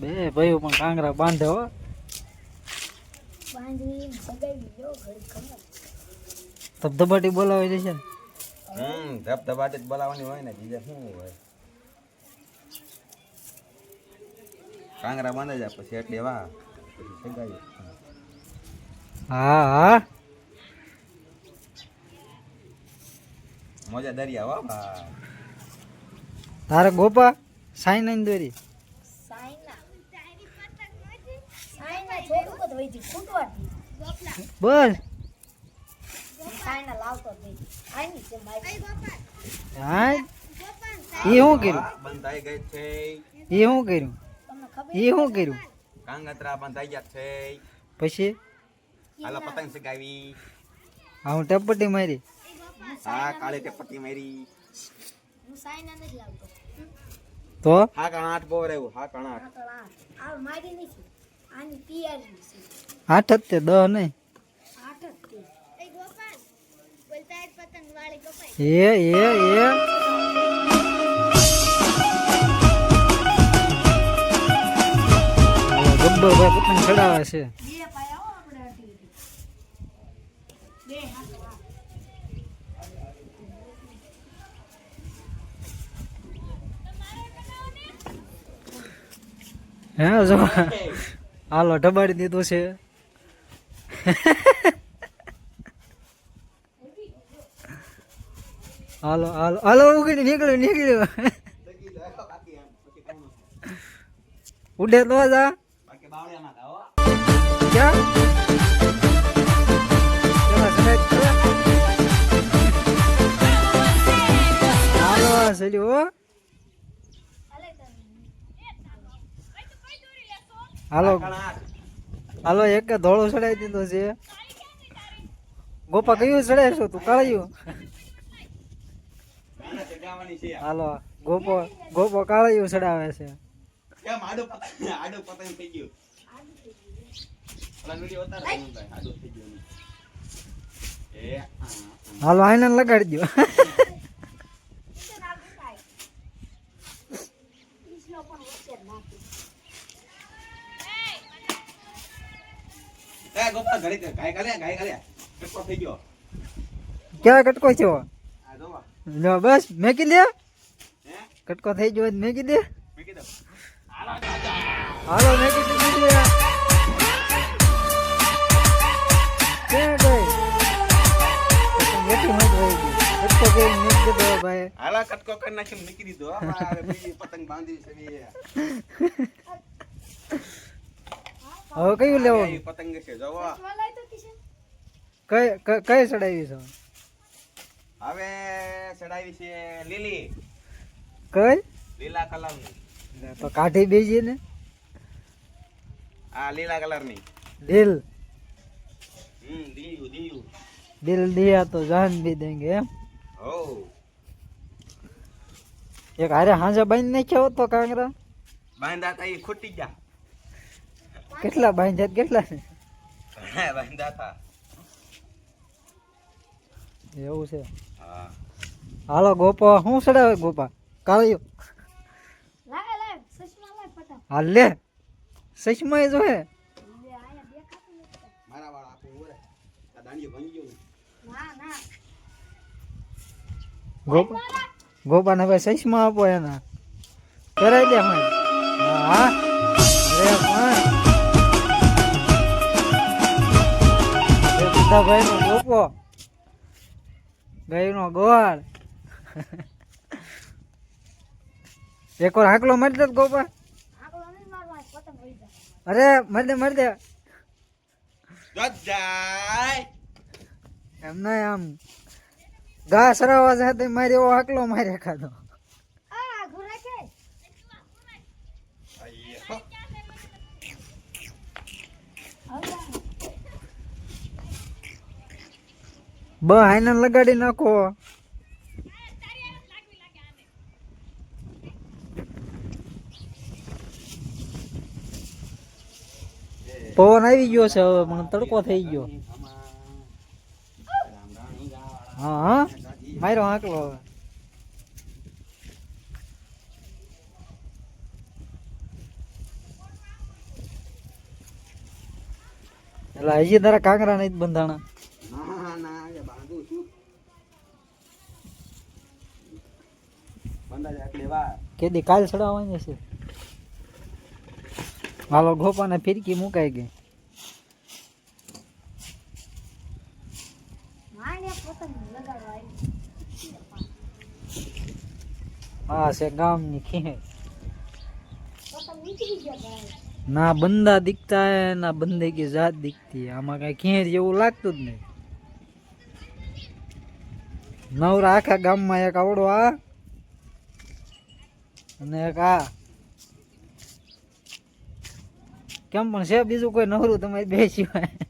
બે ભાઈઓ પણ કાંગરા બાંધે હો. ધબધબાટી બોલાવી દેશે ને? હમ ધબધબાટી જ બોલાવવાની હોય ને બીજા શું હોય? કાંગરા બાંધે જાય પછી એટલે વાહ પછી સગાઈ. હા હા. મજા દરિયા વાહ તારે ગોપા સાઈ નાઈ દોરી સાઈના સાઈના છોકરું તો વહીથી ફૂટવાથી બસ સાઈના લાવતો જ નહીં આની છે મારી હા? એ શું કર્યું? બંધાઈ ગઈ છે. એ શું કર્યું? એ શું કર્યું? કાંગતરા બંધાઈ ગયા છે. પછી? હાલો પતંગ સગાવી હા હું ટપટી મારી. હા કાળી તે પટ્ટી મારી. હું સાઈના નથી લાવતો. તો? હા કણા આઠ બોર આવ્યું હા કણા આઠ. આ મારી નથી. આઠ જ તે દહ નહીં. એ એ એ ગબ્બર ભાઈ પતંગ ચડાવે છે. હે જો. હાલો ઢબાડી દીધું છે. હાલો હાલો હાલો ઉગડી નીકળ્યું નીકળ્યું. ઉડે તો જા. ક્યાં? હાલો. હાલો, એક ધોળું ચડાવી દીધો છે. ગોપા, કયું ચડાવશો તું? કાળિયું? હાલો, ગોપો ગોપો કાળિયું ચડાવે છે. હાલો, આઈને લગાડી આડું પતંગ થઈ ગયું ઓલા વીડિયો ઉતાર દે હું ભાઈ, આડું થઈ ગયું એ આ, આ. હાલો આઈને લગાડી દો ઈસનો પણ વચ્ચે જ નાખી. એ ગોપાલ ઘરે ગાય કાલે ગાય કાલે કેટલો થઈ ગયો. ક્યાં કટકો છે આ જોવા. લો બસ મેકી દે કટકો થઈ ગયો હોય તો મેકી દે હાલો મેકી દીધી ક્યાં ગઈ? પતંગ એટલી મોટી ગઈ. કટકો કરી મેકી દીધો ભાઈ? હાલા કટકો કરી નાખી મૂકી દીધો. પતંગ બાંધી છે. હવે કયું લેવાનું? પતંગ છે જોવો કઈ કઈ ચડાવી છે? હવે ચડાવી છે લીલી. કઈ? લીલા કલરની. તો કાઢી બેજી ને? આ લીલા કલરની. દિલ. હમ દિયુ દિયુ. દિલ દિયા તો જાન ભી દેંગે એમ. ઓ એક હારે હાંજા બાંધી નાખ્યો તો કાંગરા. બાંધા તા એ ખૂટી ગયા. કેટલા બાંધ્યા કેટલા ને બાંધા તા એવું છે. હા. હાલો ગોપા શું ચડાવે ગોપા? કાળિયો. હાલ લે. સચમાં જો હે. લે, આયા દેખાતું નથી. મારા વાળ આપું ઓરે. આ દાંડિયો ભાંગી ગયો ને. ના, ના. ગોપા ગોપાને ભાઈ સચમાં આપો એના. કરાઈ દે હા. હા અરે પણ એ બધા ભાઈ નો ગોપો. ગાય નો ગોળ. એક વાર હાકલો મારી દે ગોપા. અરે મારી દે મારી દે. જજાય એમ ના આમ. ઘા સરાવા સાથે મારી એવો હાકલો મારે ખાધો બ હાઈને લગાડી નાખો. પવન આવી ગયો છે હવે, મને તડકો થઈ ગયો. હા હા. માર્યો આકલો હવે. એટલે હજી તારા કાંકરા નહીં બંધાણા. કેદી કાલ ચડાવવાની છે? હાલો, ગોપાને ફિરકી મુકાઈ ગઈ. હા છે નીકળી ગયા ભાઈ ના બંદા દીખતા હે, ના બંદે કી જાત દીખતી આમાં કઈ ખીર જેવું લાગતું જ નહીં. નવરા આખા ગામમાં એક આવડો આ અને કા કેમ પણ છે બીજું કોઈ નવરું તમારી બે સિવાય.